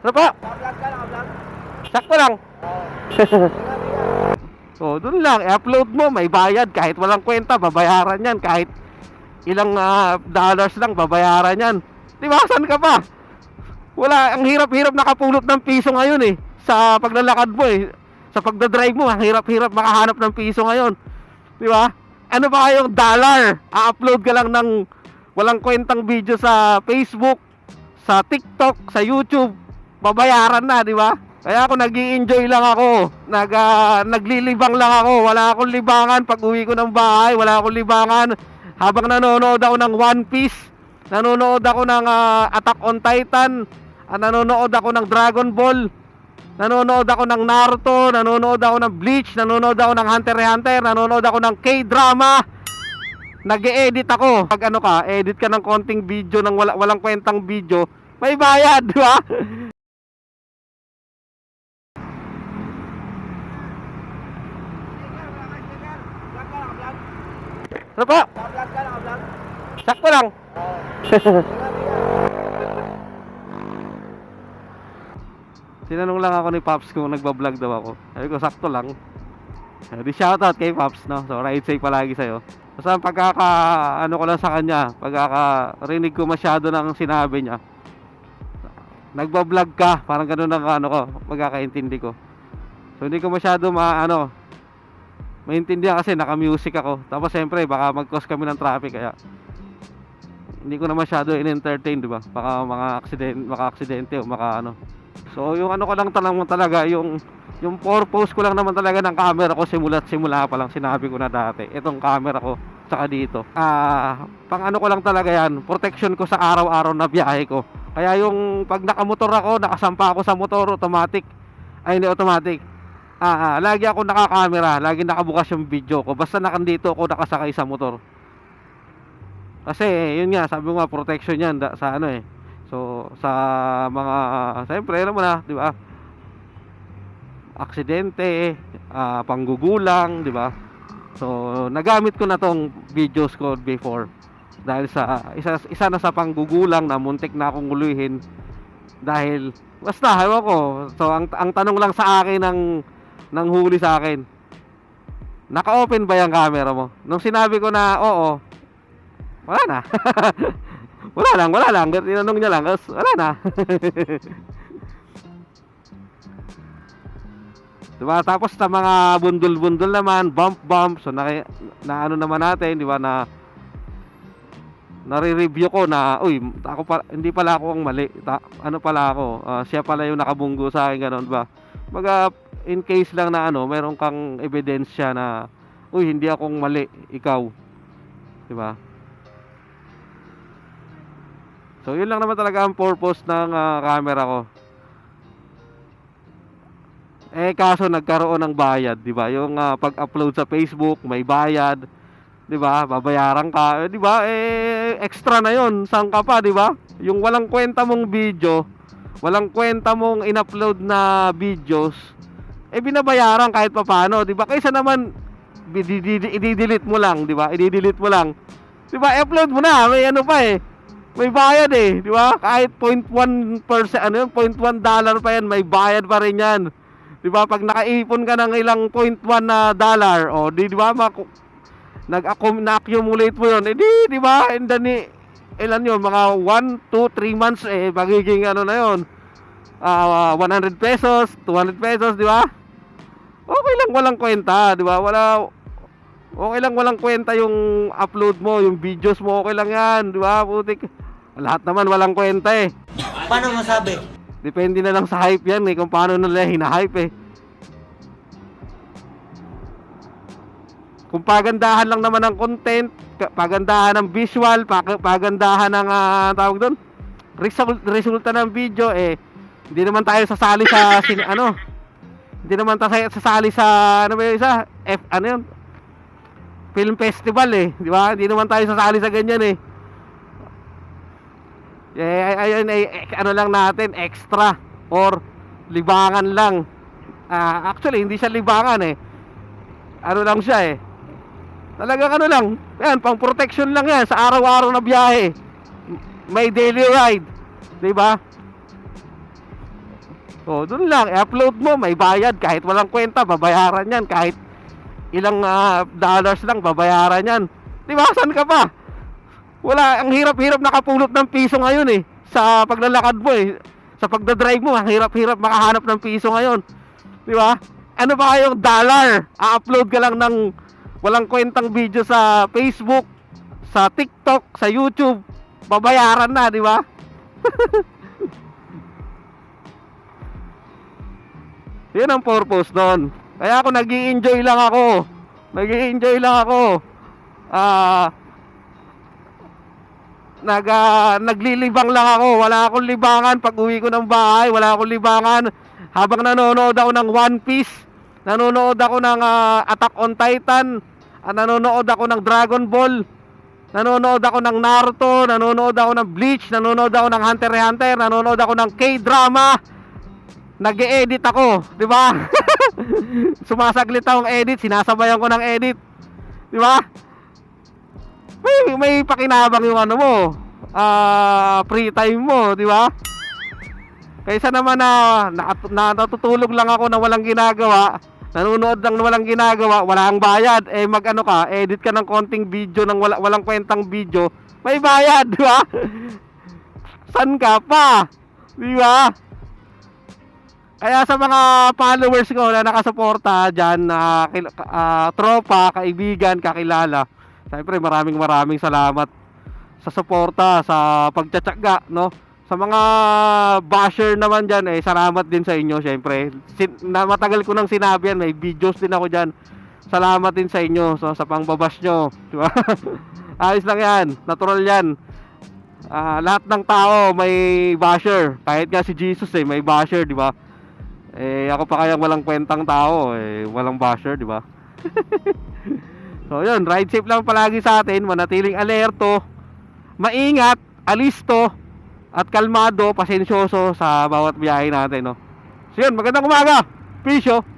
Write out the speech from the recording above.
Ano naka-vlog? Sakto lang. So, dun lang. I-upload mo, may bayad. Kahit walang kwenta, babayaran yan. Kahit ilang ah, dollars lang, babayaran yan. Di ba? Saan ka pa? Wala, ang hirap-hirap nakapulot ng piso ngayon eh. Sa paglalakad mo eh. Sa pagdadrive mo, ang hirap-hirap makahanap ng piso ngayon. Di ba? Ano ba kayong dollar? A-upload ka lang ng walang kwentang video sa Facebook, sa TikTok, sa YouTube. Babayaran na, di ba? Kaya ako nag enjoy lang ako. Nag, ah, naglilibang lang ako. Wala akong libangan pag uwi ko ng bahay. Wala akong libangan habang nanonood ako ng One Piece. Nanonood ako ng ah, Attack on Titan. Ah, nanonood ako ng Dragon Ball. Nanonood ako ng Naruto. Nanonood ako ng Bleach. Nanonood ako ng Hunter x Hunter. Nanonood ako ng K-drama. Nag-edit ako. Pag ano ka, edit ka ng konting video ng wala, walang kwentang video, may bayad, di ba? Vlog ka, naka-vlog? Ano pa? Naka-vlog ka, naka-vlog? Sakto lang. Oo. Tinanong lang ako ni Pops kung nagbablog daw ako. Sabi ko, sakto lang. Eh, Di shoutout kay Pops, no? So, ride safe palagi sa'yo. Basta ang pagkaka, ano ko lang sa kanya, pagkakarinig ko masyado ng sinabi niya. Nagbablog ka, parang ganun ang ano ko, pagkakaintindi ko. So, hindi ko masyado ma, ano, maintindihan kasi naka-music ako. Tapos, siyempre, baka mag-cause kami ng traffic, kaya hindi ko na masyado in-entertain, di ba? Baka mga accident, maka-aksidente o maka ano. So, yung ano ko lang talaga, talaga yung yung purpose ko lang naman talaga ng camera ko simula't simula pa lang sinabi ko na dati. Itong camera ko tsaka dito. Ah, pang ano ko lang talaga yan, protection ko sa araw-araw na biyahe ko. Kaya yung pag nakamotor ako, nakasampa ako sa motor automatic. Ay hindi automatic. Ah, ah, lagi ako nakakamera, lagi nakabukas yung video ko. Basta nakandito ako nakasakay sa motor. Kasi yun nga, sabi ko nga protection yan da, sa ano eh. So sa mga siyempre naman na, 'di ba? Aksidente, ah, panggugulang, 'di ba? So nagamit ko na tong videos ko before dahil sa isa isa na sa panggugulang na muntik na akong uluhin dahil basta ewan ko. So ang ang tanong lang sa akin ng ng huli sa akin. Naka-open ba yung camera mo? Nung sinabi ko na oo, wala na. wala lang, wala lang. Tinanong niya lang, wala na. diba? Tapos sa mga bundol-bundol naman, bump-bump, so na, na ano naman natin, di ba, na nare-review ko na, uy, ako pa, hindi pala ako ang mali. Ta, ano pala ako, ah, siya pala yung nakabunggo sa akin, ganun ba? Baga, in case lang na ano, meron kang ebidensya na, uy, hindi akong mali, ikaw. Di ba? So, yun lang naman talaga ang purpose ng ah, camera ko. Eh, kaso nagkaroon ng bayad, di ba? Yung ah, pag-upload sa Facebook, may bayad. Di ba? Babayaran ka. Eh, di ba? Eh, extra na yon Saan ka pa, di ba? Yung walang kwenta mong video, walang kwenta mong in-upload na videos, eh, binabayaran kahit papaano, di ba? Kaysa naman, i-delete mo lang, di ba? I-delete mo lang. Di ba? I-upload mo na. May ano pa eh may bayad eh, di ba? Kahit 0.1% ano yun, 0.1 dollar pa yan, may bayad pa rin yan. Di ba? Pag nakaipon ka ng ilang 0.1 na dollar, o di, di ba? Maku- nag-accum- na-accumulate mo yun, eh di, ba? And then, eh, ilan yun, mga 1, 2, 3 months eh, magiging ano na yun, ah 100 pesos, 200 pesos, di ba? Okay lang walang kwenta, di ba? Wala, Okay lang walang kwenta yung upload mo, yung videos mo, okay lang yan, di ba? Putik. Lahat naman walang kwenta eh. Paano masabi? Depende na lang sa hype yan eh, kung paano nila hina-hype eh. Kung pagandahan lang naman ng content, pagandahan ng visual, pa- pagandahan ng ah, tawag doon, result, resulta ng video eh, hindi naman tayo sasali sa sin, ano, hindi naman tayo sasali sa ano ba yung isa? F ano yun? Film festival eh, di ba? Hindi naman tayo sasali sa ganyan eh. Eh, ay, ayun, ay, eh, ano lang natin, extra or libangan lang. Ah, actually, hindi siya libangan eh. Ano lang siya eh. Talagang ano lang, yan, pang protection lang yan sa araw-araw na biyahe. May daily ride, di ba? Oh, doon lang, i-upload mo, may bayad kahit walang kwenta, babayaran 'yan kahit ilang ah, dollars lang babayaran 'yan. 'Di ba? Saan ka pa? Wala, ang hirap-hirap nakapulot ng piso ngayon eh sa paglalakad mo eh. Sa pagdadrive mo, ang hirap-hirap makahanap ng piso ngayon. 'Di ba? Ano ba kayong dollar? A-upload ka lang ng walang kwentang video sa Facebook, sa TikTok, sa YouTube. Babayaran na, di ba? Yun ang purpose doon. Kaya ako nag enjoy lang ako. nag enjoy lang ako. Ah... nag, ah, naglilibang lang ako. Wala akong libangan pag uwi ko ng bahay. Wala akong libangan habang nanonood ako ng One Piece. Nanonood ako ng ah, Attack on Titan. ah, nanonood ako ng Dragon Ball. Nanonood ako ng Naruto. Nanonood ako ng Bleach. Nanonood ako ng Hunter x Hunter. Nanonood ako ng K-drama. Nag-e-edit ako, 'di ba? Sumasaglit akong edit, sinasabayan ko ng edit. 'Di ba? May may pakinabang yung ano mo. Ah, free time mo, 'di ba? Kaysa naman na, na natutulog lang ako na walang ginagawa, nanonood lang na walang ginagawa, wala ang bayad, eh mag ano ka, edit ka ng konting video ng wala, walang kwentang video, may bayad, di ba? San ka pa? Di ba? Kaya sa mga followers ko na nakasuporta dyan, na kil- ah, tropa, kaibigan, kakilala, siyempre maraming maraming salamat sa suporta, sa pagtsatsaga, no? Sa mga basher naman dyan, eh, salamat din sa inyo, syempre. Sin- na matagal ko nang sinabi yan, may videos din ako dyan. Salamat din sa inyo so, sa pangbabash nyo. Di? Ayos lang yan, natural yan. Ah, lahat ng tao may basher. Kahit nga si Jesus eh, may basher, di ba? Eh, ako pa kayang walang kwentang tao, eh, walang basher, di ba? so, yun, ride safe lang palagi sa atin, manatiling alerto, maingat, alisto, at kalmado, pasensyoso sa bawat biyahe natin, no? So, yun, magandang umaga! Peace!